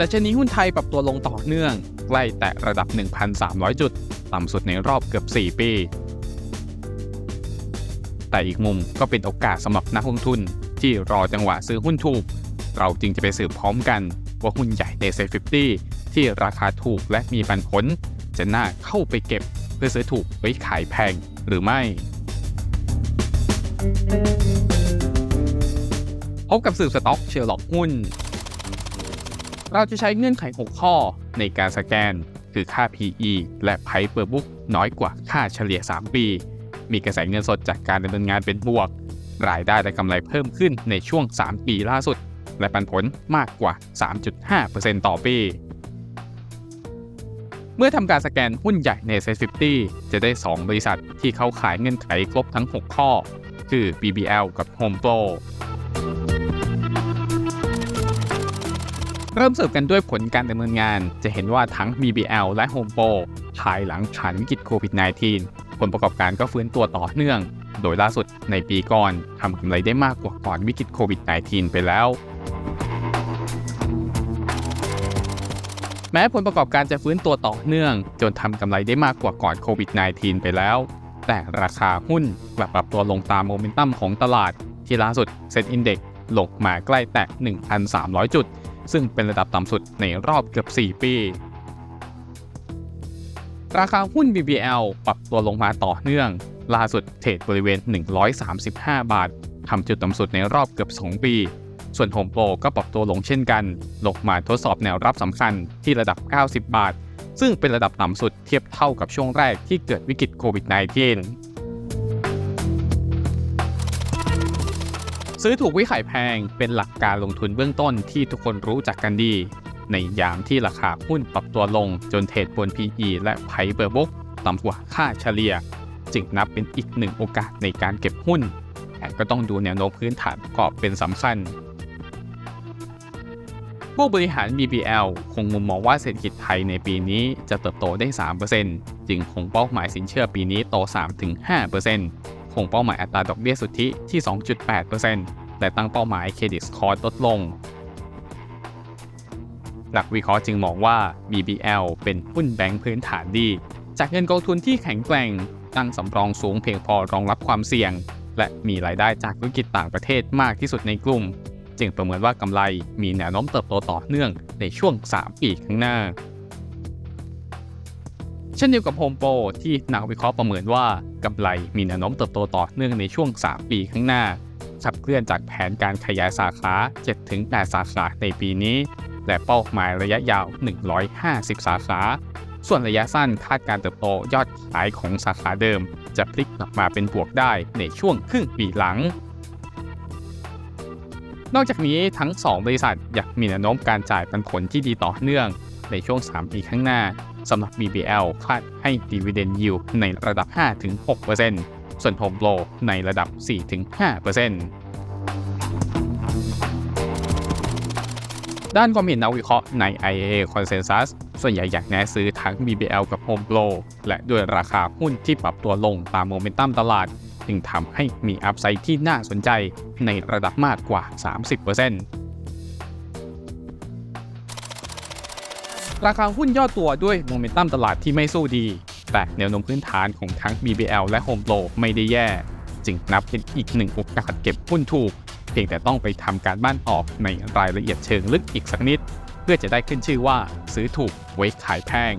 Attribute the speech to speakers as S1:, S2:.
S1: ดัชนีหุ้นไทยปรับตัวลงต่อเนื่องใกล้แตะระดับ 1,300 จุด ต่ำสุดในรอบเกือบ 4 ปี แต่อีกมุมก็เป็นโอกาสสำหรับนักลงทุนที่รอจังหวะซื้อหุ้นถูก เราจึงจะไปสืบพร้อมกันว่าหุ้นใหญ่ในเซ็50ที่ราคาถูกและมีปันผล จะน่าเข้าไปเก็บเพื่อซื้อถูกไว้ขายแพงหรือไม่ พบกับสื่อสต็อกเชอร์ล็อกหุ้น เราจะใช้เงื่อนไข 6 ข้อในการสแกน คือค่า PE และ Price per book น้อยกว่าค่าเฉลี่ย 3 ปี มีกระแสเงินสดจากการดำเนินงานเป็นบวก รายได้และกำไรเพิ่มขึ้นในช่วง 3 ปีล่าสุด และปันผลมากกว่า 3.5%ต่อปี เมื่อทำการสแกนหุ้นใหญ่ใน s 50 จะได้ 2 บริษัทที่เข้าขายเงื่อนไขครบทั้ง 6 ข้อ คือ BBL กับ Homepro เริ่มสืบกันด้วยผลการดำเนินงาน จะเห็นว่าทั้ง BBL และ Home Pro ภายหลังผ่านวิกฤตโควิด -19 ผลประกอบการก็ฟื้นตัวต่อเนื่อง โดยล่าสุดในปีก่อนทำกำไรได้มากกว่าก่อนวิกฤตโควิด -19 ไปแล้วแม้ผลประกอบการจะฟื้นตัวต่อเนื่อง จนทำกำไรได้มากกว่าก่อนโควิด -19 ไปแล้ว แต่ราคาหุ้นกลับปรับตัวลงตามโมเมนตัมของตลาด ที่ล่าสุดเซ็นอินเด็กลงมาใกล้แตะ 1,300 จุด ซึ่งเป็นระดับต่ำสุดในรอบเกือบ 4 ปี ราคาหุ้น BBL ปรับตัวลงมาต่อเนื่อง ล่าสุดเทรดบริเวณ 135 บาททำจุดต่ำสุดในรอบเกือบ 2 ปี ส่วน Home Pro ก็ปรับตัวลงเช่นกัน ลงมาทดสอบแนวรับสำคัญที่ระดับ 90 บาท ซึ่งเป็นระดับต่ำสุดเทียบเท่ากับช่วงแรกที่เกิดวิกฤตโควิด -19 ซื้อถูกวิขายแพงเป็นหลักการลงทุนเบื้องต้นที่ทุกคนรู้จักกันดี ในยามที่ราคาหุ้นปรับตัวลงจนเทรดบน PE และ Price per book ต่ำกว่าค่าเฉลี่ย จึงนับเป็นอีกหนึ่งโอกาสในการเก็บหุ้น แต่ก็ต้องดูแนวโน้มพื้นฐานประกอบเป็นสำคัญผู้บริหาร BBL คงมุมมองว่าเศรษฐกิจไทยในปีนี้จะเติบโตได้ 3%จึงคงเป้าหมายสินเชื่อปีนี้โต 3-5% คงเป้าหมายอัตราดอกเบี้ยสุทธิที่ 2.8%และตั้งเป้าหมายเครดิตสคอร์ลดลง หลักวิเคราะห์จึงมองว่า BBL เป็นหุ้นแบงค์พื้นฐานดี จากเงินกองทุนที่แข็งแกร่ง ตั้งสำรองสูงเพียงพอรองรับความเสี่ยง และมีรายได้จากธุรกิจต่างประเทศมากที่สุดในกลุ่ม จึงประเมินว่ากำไรมีแนวโน้มเติบโตต่อเนื่องในช่วง 3 ปีข้างหน้า ช่นเดียวกับ Home Pro ที่นักวิเคราะห์ประเมินว่ากำไรมีแนวโน้มเติบโตต่อเนื่องในช่วง 3 ปีข้างหน้า ขับเคลื่อนจากแผนการขยายสาขา 7-8 สาขาในปีนี้ และเป้าหมายระยะยาว 150 สาขา ส่วนระยะสั้นคาดการเติบโตยอดขายของสาขาเดิม จะพลิกกลับมาเป็นบวกได้ในช่วงครึ่งปีหลังนอกจากนี้ทั้ง 2 บริษัทยากมีแนวโน้มการจ่ายปันผลที่ดีต่อเนื่อง ในช่วง 3 ปีข้างหน้าสำหรับ BBL คาดให้ Dividend Yield ในระดับ 5-6%ส่วน Home Pro ในระดับ 4-5%ด้านความเห็นนักวิเคราะห์ใน IA Consensus ส่วนใหญ่อยากแนะซื้อทั้ง BBL กับ Home Pro และด้วยราคาหุ้นที่ปรับตัวลงตามโมเมนตัมตลาด จึงทำให้มีอัพไซด์ที่น่าสนใจในระดับมากกว่า 30% ราคาหุ้นย่อตัวด้วยโมเมนตัมตลาดที่ไม่สู้ดี แต่แนวโน้มพื้นฐานของทั้ง BBL และ Home Pro ไม่ได้แย่ จึงนับเป็นอีกหนึ่งโอกาสเก็บหุ้นถูก เพียงแต่ต้องไปทำการบ้านออกในรายละเอียดเชิงลึกอีกสักนิด เพื่อจะได้ขึ้นชื่อว่าซื้อถูกไว้ขายแพง